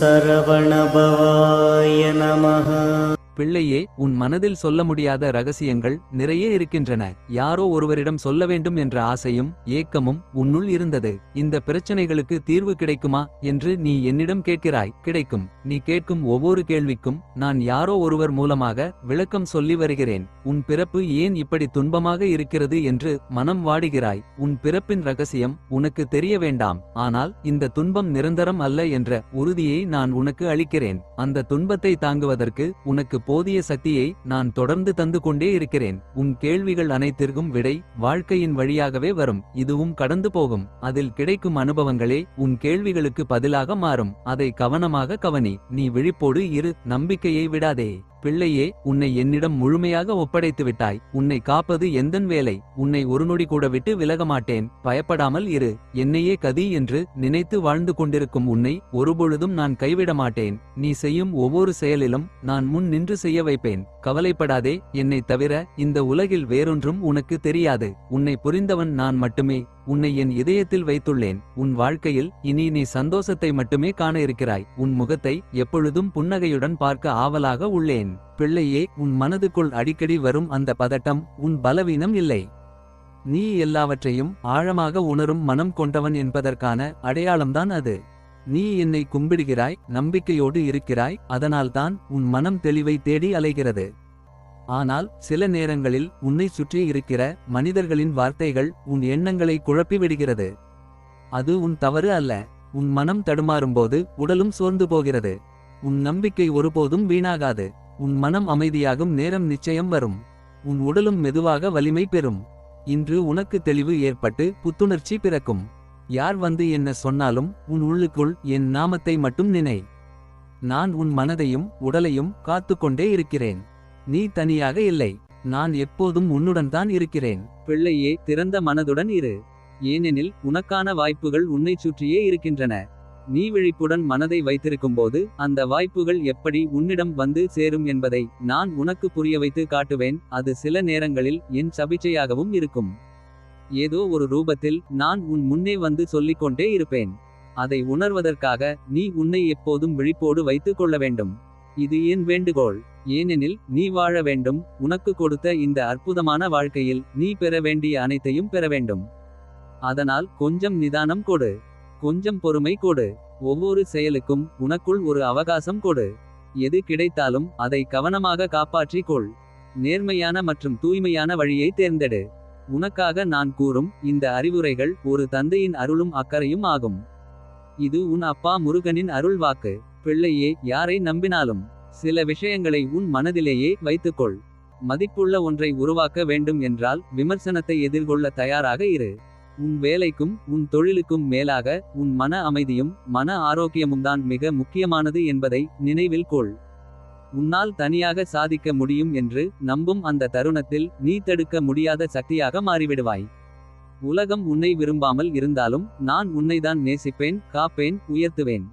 சரவணபவாய பிள்ளையே உன் மனதில் சொல்ல முடியாத ரகசியங்கள் நிறைய இருக்கின்றன. யாரோ ஒருவரிடம் சொல்ல வேண்டும் என்ற ஆசையும் ஏக்கமும் உன்னுள் இருந்தது. இந்த பிரச்சனைகளுக்கு தீர்வு கிடைக்குமா என்று நீ என்னிடம் கேட்கிறாய். கிடைக்கும். நீ கேட்கும் ஒவ்வொரு கேள்விக்கும் நான் யாரோ ஒருவர் மூலமாக விளக்கம் சொல்லி வருகிறேன். உன் பிறப்பு ஏன் இப்படி துன்பமாக இருக்கிறது என்று மனம் வாடுகிறாய். உன் பிறப்பின் ரகசியம் உனக்கு தெரிய வேண்டாம். ஆனால் இந்த துன்பம் நிரந்தரம் அல்ல என்ற உறுதியை நான் உனக்கு அளிக்கிறேன். அந்த துன்பத்தை தாங்குவதற்கு உனக்கு போதிய சக்தியை நான் தொடர்ந்து தந்து கொண்டே இருக்கிறேன். உன் கேள்விகள் அனைத்திற்கும் விடை வாழ்க்கையின் வழியாகவே வரும். இதுவும் கடந்து போகும். அதில் கிடைக்கும் அனுபவங்களே உன் கேள்விகளுக்கு பதிலாக மாறும். அதை கவனமாக கவனி. நீ விழிப்போடு இரு. நம்பிக்கையை விடாதே. பிள்ளையே உன்னை என்னிடம் முழுமையாக ஒப்படைத்து விட்டாய். உன்னை காப்பது எந்தன் வேலை? உன்னை ஒரு நொடி கூட விட்டு விலக மாட்டேன். பயப்படாமல் இரு. என்னையே கதி என்று நினைத்து வாழ்ந்து கொண்டிருக்கும் உன்னை ஒருபொழுதும் நான் கைவிட மாட்டேன். நீ செய்யும் ஒவ்வொரு செயலிலும் நான் முன் நின்று செய்ய வைப்பேன். கவலைப்படாதே. என்னை தவிர இந்த உலகில் வேறொன்றும் உனக்கு தெரியாது. உன்னை புரிந்தவன் நான் மட்டுமே. உன்னை என் இதயத்தில் வைத்துள்ளேன். உன் வாழ்க்கையில் இனி நீ சந்தோஷத்தை மட்டுமே காண இருக்கிறாய். உன் முகத்தை எப்பொழுதும் புன்னகையுடன் பார்க்க ஆவலாக உள்ளேன். பிள்ளையே உன் மனதுக்குள் அடிக்கடி வரும் அந்த பதட்டம் உன் பலவீனம் இல்லை. நீ எல்லாவற்றையும் ஆழமாக உணரும் மனம் கொண்டவன் என்பதற்கான அடையாளம்தான் அது. நீ என்னை கும்பிடுகிறாய் நம்பிக்கையோடு இருக்கிறாய் அதனால்தான் உன் மனம் தெளிவை தேடி அலைகிறது. ஆனால் சில நேரங்களில் உன்னை சுற்றி இருக்கிற மனிதர்களின் வார்த்தைகள் உன் எண்ணங்களை குழப்பி விடுகிறது அது உன் தவறு அல்ல. உன் மனம் தடுமாறும்போது உடலும் சோர்ந்து போகிறது. உன் நம்பிக்கை ஒருபோதும் வீணாகாது. உன் மனம் அமைதியாகும் நேரம் நிச்சயம் வரும். உன் உடலும் மெதுவாக வலிமை பெறும். இன்று உனக்கு தெளிவு ஏற்பட்டு புத்துணர்ச்சி பிறக்கும். யார் வந்து என்ன சொன்னாலும் உன் உள்ளுக்குள் என் நாமத்தை மட்டும் நினை. நான் உன் மனதையும் உடலையும் காத்துக்கொண்டே இருக்கிறேன். நீ தனியாக இல்லை. நான் எப்போதும் உன்னுடன் தான் இருக்கிறேன். பிள்ளையே திறந்த மனதுடன் இரு. ஏனெனில் உனக்கான வாய்ப்புகள் உன்னைச் சுற்றியே இருக்கின்றன. நீ விழிப்புடன் மனதை வைத்திருக்கும்போது அந்த வாய்ப்புகள் எப்படி உன்னிடம் வந்து சேரும் என்பதை நான் உனக்கு புரிய வைத்து காட்டுவேன். அது சில நேரங்களில் என் சபிச்சையாகவும் இருக்கும். ஏதோ ஒரு ரூபத்தில் நான் உன் முன்னே வந்து சொல்லிக்கொண்டே இருப்பேன். அதை உணர்வதற்காக நீ உன்னை எப்போதும் விழிப்போடு வைத்துக் கொள்ள வேண்டும். இது என் வேண்டுகோள்? ஏனெனில் நீ வாழ வேண்டும் உனக்கு கொடுத்த இந்த அற்புதமான வாழ்க்கையில் நீ பெற வேண்டிய அனைத்தையும் பெற வேண்டும். அதனால் கொஞ்சம் நிதானம் கொடு. கொஞ்சம் பொறுமை கொடு. ஒவ்வொரு செயலுக்கும் உனக்குள் ஒரு அவகாசம் கொடு. எது கிடைத்தாலும் அதை கவனமாக காப்பாற்றிக் கொள். நேர்மையான மற்றும் தூய்மையான வழியை தேர்ந்தெடு. உனக்காக நான் கூறும் இந்த அறிவுரைகள் ஒரு தந்தையின் அருளும் அக்கறையும் ஆகும். இது உன் அப்பா முருகனின் அருள் வாக்கு பிள்ளையே யாரை நம்பினாலும். சில விஷயங்களை உன் மனதிலேயே வைத்துக்கொள். மதிப்புள்ள ஒன்றை உருவாக்க வேண்டும் என்றால் விமர்சனத்தை எதிர்கொள்ள தயாராக இரு. உன் வேலைக்கும் உன் தொழிலுக்கும் மேலாக உன் மன அமைதியும் மன ஆரோக்கியமும் தான் மிக முக்கியமானது என்பதை நினைவில் கொள். உன்னால் தனியாக சாதிக்க முடியும் என்று நம்பும் அந்த தருணத்தில் நீ தடுக்க முடியாத சக்தியாக மாறிவிடுவாய். உலகம் உன்னை விரும்பாமல் இருந்தாலும் நான் உன்னைதான் நேசிப்பேன் காப்பேன் உயர்த்துவேன்.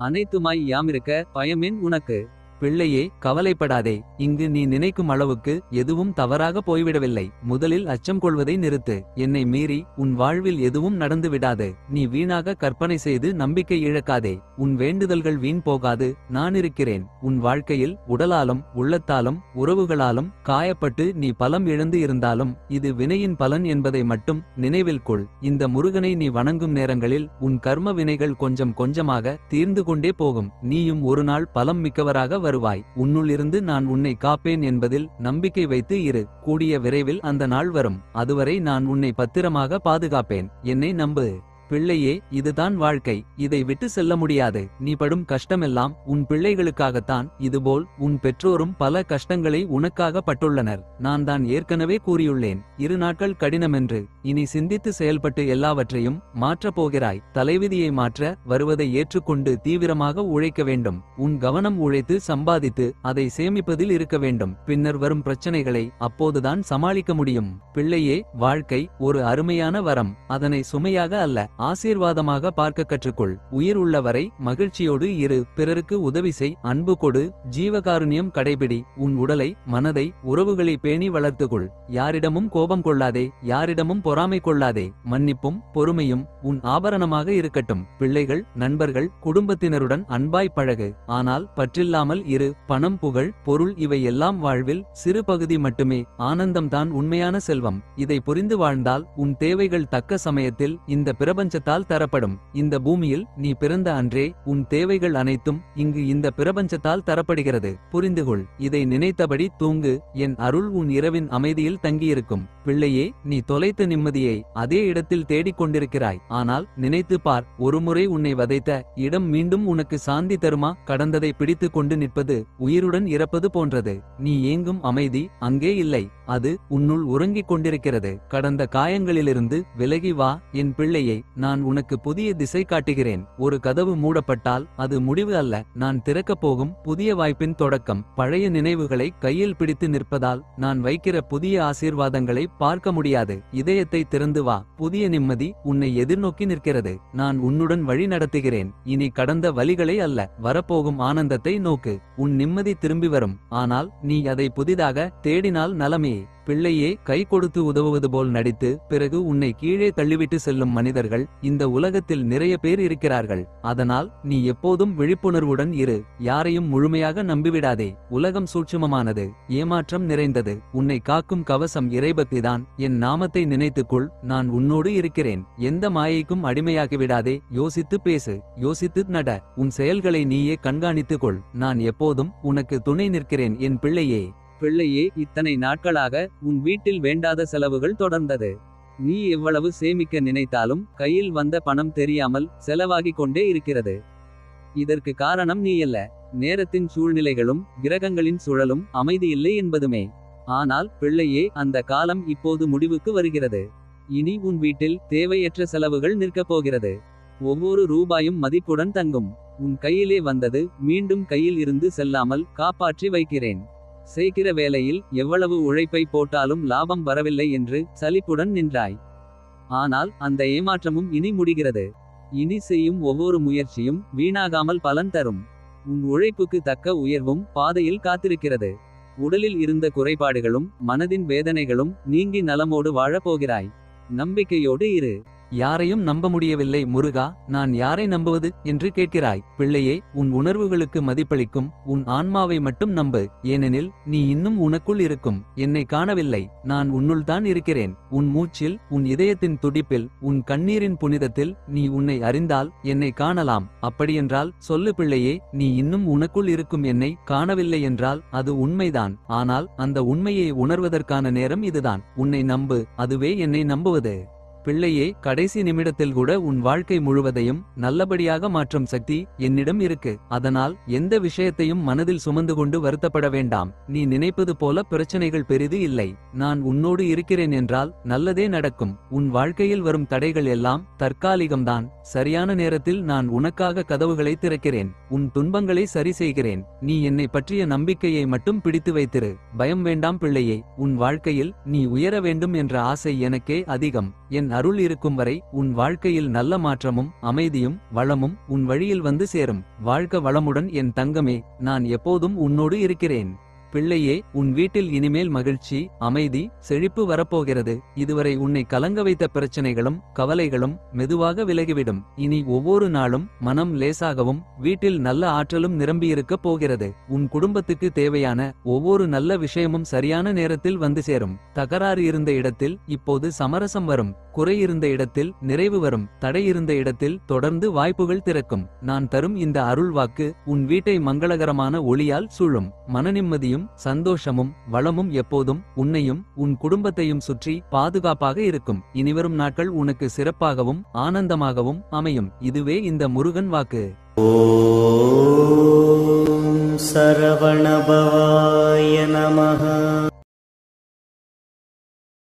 அனைத்துமாய் யாமிருக்க பயமேன் உனக்கு. பிள்ளையே கவலைப்படாதே. இங்கு நீ நினைக்கும் அளவுக்கு எதுவும் தவறாக போய்விடவில்லை. முதலில் அச்சம் கொள்வதை நிறுத்து. என்னை மீறி உன் வாழ்வில் எதுவும் நடந்து விடாது. நீ வீணாக கற்பனை செய்து நம்பிக்கை இழக்காதே. உன் வேண்டுதல்கள் வீண் போகாது. நான் இருக்கிறேன். உன் வாழ்க்கையில் உடலாலும் உள்ளத்தாலும் உறவுகளாலும் காயப்பட்டு நீ பலம் இழந்து இருந்தாலும் இது வினையின் பலன் என்பதை மட்டும் நினைவில் கொள். இந்த முருகனை நீ வணங்கும் நேரங்களில் உன் கர்ம வினைகள் கொஞ்சம் கொஞ்சமாக தீர்ந்து கொண்டே போகும். நீயும் ஒரு நாள் பலம் மிக்கவராக வருவாய். உன்னுள்ளிருந்து நான் உன்னை காப்பேன் என்பதில் நம்பிக்கை வைத்து இரு. கூடிய விரைவில் அந்த நாள் வரும். அதுவரை நான் உன்னை பத்திரமாக பாதுகாப்பேன். என்னை நம்பு. பிள்ளையே இதுதான் வாழ்க்கை. இதை விட்டு செல்ல முடியாது. நீ படும் கஷ்டமெல்லாம் உன் பிள்ளைகளுக்காகத்தான். இதுபோல் உன் பெற்றோரும் பல கஷ்டங்களை உனக்காக பட்டுள்ளனர். நான் தான் ஏற்கனவே கூறியுள்ளேன். இரு நாட்கள் கடினமென்று. இனி சிந்தித்து செயல்பட்டு எல்லாவற்றையும் மாற்றப் போகிறாய். தலைவிதியை மாற்ற வருவதை ஏற்றுக்கொண்டு தீவிரமாக உழைக்க வேண்டும். உன் கவனம் உழைத்து சம்பாதித்து அதை சேமிப்பதில் இருக்க வேண்டும். பின்னர் வரும் பிரச்சனைகளை அப்போதுதான் சமாளிக்க முடியும். பிள்ளையே வாழ்க்கை ஒரு அருமையான வரம். அதனை சுமையாக அல்ல. ஆசீர்வாதமாக பார்க்க கற்றுக்கொள். உயிர் உள்ளவரை மகிழ்ச்சியோடு இரு. பிறருக்கு உதவி செய். அன்பு கொடு. ஜீவகாருண்யம் கடைபிடி. உன் உடலை மனதை உறவுகளை பேணி வளர்த்துக்கொள். யாரிடமும் கோபம் கொள்ளாதே. யாரிடமும் பொறாமை கொள்ளாதே. மன்னிப்பும் பொறுமையும் உன் ஆபரணமாக இருக்கட்டும். பிள்ளைகள் நண்பர்கள் குடும்பத்தினருடன் அன்பாய் பழகு. ஆனால் பற்றில்லாமல் இரு. பணம் புகழ் பொருள் இவை எல்லாம் வாழ்வில் சிறு பகுதி மட்டுமே. ஆனந்தம்தான் உண்மையான செல்வம். இதை புரிந்து வாழ்ந்தால் உன் தேவைகள் தக்க சமயத்தில் இந்த பிரபஞ்சத்தால் தரப்படும். இந்த பூமியில் நீ பிறந்த அன்றே உன் தேவைகள் அனைத்தும் இங்கு இந்த பிரபஞ்சத்தால் தரப்படுகிறது. புரிந்துகொள் இதை நினைத்தபடி தூங்கு என் அருள் உன் இரவின் அமைதியில் தங்கியிருக்கும். பிள்ளையே நீ தொலைத்த நிம்மதியை அதே இடத்தில் தேடிக் கொண்டிருக்கிறாய். ஆனால் நினைத்து பார் ஒருமுறை உன்னை வதைத்த இடம் மீண்டும் உனக்கு சாந்தி தருமா? கடந்ததை பிடித்துக் கொண்டு நிற்பது உயிருடன் இறப்பது போன்றது. நீ ஏங்கும் அமைதி அங்கே இல்லை அது உன்னுள் உறங்கிக் கொண்டிருக்கிறது. கடந்த காயங்களிலிருந்து விலகி வா என் பிள்ளையை நான் உனக்கு புதிய திசை காட்டுகிறேன். ஒரு கதவு மூடப்பட்டால் அது முடிவு அல்ல. நான் திறக்கப் போகும் புதிய வாய்ப்பின் தொடக்கம். பழைய நினைவுகளை கையில் பிடித்து நிற்பதால் நான் வைக்கிற புதிய ஆசீர்வாதங்களை பார்க்க முடியாது. இதயத்தை திறந்து வா. புதிய நிம்மதி உன்னை எதிர்நோக்கி நிற்கிறது. நான் உன்னுடன் வழி நடத்துகிறேன். இனி கடந்த வழிகளை அல்ல. வரப்போகும் ஆனந்தத்தை நோக்கு. உன் நிம்மதி திரும்பி வரும். ஆனால் நீ அதை புதிதாக தேடினால் நலமே. பிள்ளையே கை கொடுத்து உதவுவது போல் நடித்து பிறகு உன்னை கீழே தள்ளிவிட்டு செல்லும் மனிதர்கள் இந்த உலகத்தில் நிறைய பேர் இருக்கிறார்கள். அதனால் நீ எப்போதும் விழிப்புணர்வுடன் இரு. யாரையும் முழுமையாக நம்பிவிடாதே. உலகம் சூட்சுமமானது ஏமாற்றம் நிறைந்தது. உன்னை காக்கும் கவசம் இறைபக்திதான். என் நாமத்தை நினைத்துக்கொள் நான் உன்னோடு இருக்கிறேன். எந்த மாயைக்கும் அடிமையாகி விடாதே. யோசித்து பேசு யோசித்து நட. உன் செயல்களை நீயே கண்காணித்துக் கொள் நான் எப்போதும் உனக்கு துணை நிற்கிறேன் என் பிள்ளையே. பிள்ளையே இத்தனை நாட்களாக உன் வீட்டில் வேண்டாத செலவுகள் தொடர்ந்தது. நீ எவ்வளவு சேமிக்க நினைத்தாலும் கையில் வந்த பணம் தெரியாமல் செலவாகிக் கொண்டே இருக்கிறது. இதற்கு காரணம் நீயல்ல நேரத்தின் சூழ்நிலைகளும் கிரகங்களின் சுழலும் அமைதியில்லை என்பதுமே. ஆனால் பிள்ளையே அந்த காலம் இப்போது முடிவுக்கு வருகிறது. இனி உன் வீட்டில் தேவையற்ற செலவுகள் நிற்கப் போகிறது. ஒவ்வொரு ரூபாயும் மதிப்புடன் தங்கும். உன் கையிலே வந்தது மீண்டும் கையில் இருந்து செல்லாமல் காப்பாற்றி வைக்கிறேன். செய்கிற வேலையில் எவ்வளவு உழைப்பை போட்டாலும் லாபம் வரவில்லை என்று சலிப்புடன் நின்றாய். ஆனால் அந்த ஏமாற்றமும் இனி முடிகிறது. இனி செய்யும் ஒவ்வொரு முயற்சியும் வீணாகாமல் பலன் தரும். உன் உழைப்புக்கு தக்க உயர்வும் பாதையில் காத்திருக்கிறது. உடலில் இருந்த குறைபாடுகளும் மனதின் வேதனைகளும் நீங்கி நலமோடு வாழப் போகிறாய் நம்பிக்கையோடு இரு. யாரையும் நம்ப முடியவில்லை முருகா நான் யாரை நம்புவது? என்று கேட்கிறாய். பிள்ளையே உன் உணர்வுகளுக்கு மதிப்பளிக்கும் உன் ஆன்மாவை மட்டும் நம்பு. ஏனெனில் நீ இன்னும் உனக்குள் இருக்கும். என்னை காணவில்லை நான் உன்னுள் தான் இருக்கிறேன். உன் மூச்சில் உன் இதயத்தின் துடிப்பில் உன் கண்ணீரின் புனிதத்தில் நீ உன்னை அறிந்தால் என்னை காணலாம். அப்படியென்றால் சொல்லு பிள்ளையே நீ இன்னும் உனக்குள் இருக்கும் என்னை காணவில்லை என்றால் அது உண்மைதான். ஆனால் அந்த உண்மையை உணர்வதற்கான நேரம் இதுதான். உன்னை நம்பு அதுவே என்னை நம்புவது. பிள்ளையே கடைசி நிமிடத்தில் கூட உன் வாழ்க்கை முழுவதையும் நல்லபடியாக மாற்றும் சக்தி என்னிடம் இருக்கு. அதனால் எந்த விஷயத்தையும் மனதில் சுமந்து கொண்டு வருத்தப்பட வேண்டாம். நீ நினைப்பது போல பிரச்சனைகள் பெரிது இல்லை. நான் உன்னோடு இருக்கிறேன் என்றால் நல்லதே நடக்கும். உன் வாழ்க்கையில் வரும் தடைகள் எல்லாம் தற்காலிகம்தான். சரியான நேரத்தில் நான் உனக்காக கதவுகளை திறக்கிறேன். உன் துன்பங்களை சரி செய்கிறேன். நீ என்னை பற்றிய நம்பிக்கையை மட்டும் பிடித்து வைத்திரு. பயம் வேண்டாம் பிள்ளையே உன் வாழ்க்கையில் நீ உயர வேண்டும் என்ற ஆசை எனக்கே அதிகம். என் அருள் இருக்கும் வரை உன் வாழ்க்கையில் நல்ல மாற்றமும் அமைதியும் வளமும் உன் வழியில் வந்து சேரும். வாழ்க வளமுடன் என் தங்கமே நான் எப்போதும் உன்னோடு இருக்கிறேன். பிள்ளையே உன் வீட்டில் இனிமேல் மகிழ்ச்சி அமைதி செழிப்பு வரப்போகிறது. இதுவரை உன்னை கலங்க வைத்த பிரச்சனைகளும் கவலைகளும் மெதுவாக விலகிவிடும். இனி ஒவ்வொரு நாளும் மனம் லேசாகவும் வீட்டில் நல்ல ஆற்றலும் நிரம்பியிருக்கப் போகிறது. உன் குடும்பத்துக்கு தேவையான ஒவ்வொரு நல்ல விஷயமும் சரியான நேரத்தில் வந்து சேரும். தகராறு இருந்த இடத்தில் இப்போது சமரசம் வரும். குறை இருந்த இடத்தில் நிறைவு வரும். தடை இருந்த இடத்தில் தொடர்ந்து வாய்ப்புகள் திறக்கும். நான் தரும் இந்த அருள் வாக்கு உன் வீட்டை மங்களகரமான ஒளியால் சூழும். மனநிம்மதியும் மகிழ்ச்சியும் சந்தோஷமும் வளமும் எப்போதும் உன்னையும் உன் குடும்பத்தையும் சுற்றி பாதுகாப்பாக இருக்கும். இனிவரும் நாட்கள் உனக்கு சிறப்பாகவும் ஆனந்தமாகவும் அமையும். இதுவே இந்த முருகன் வாக்கு. சரவணபவாய நமஹ.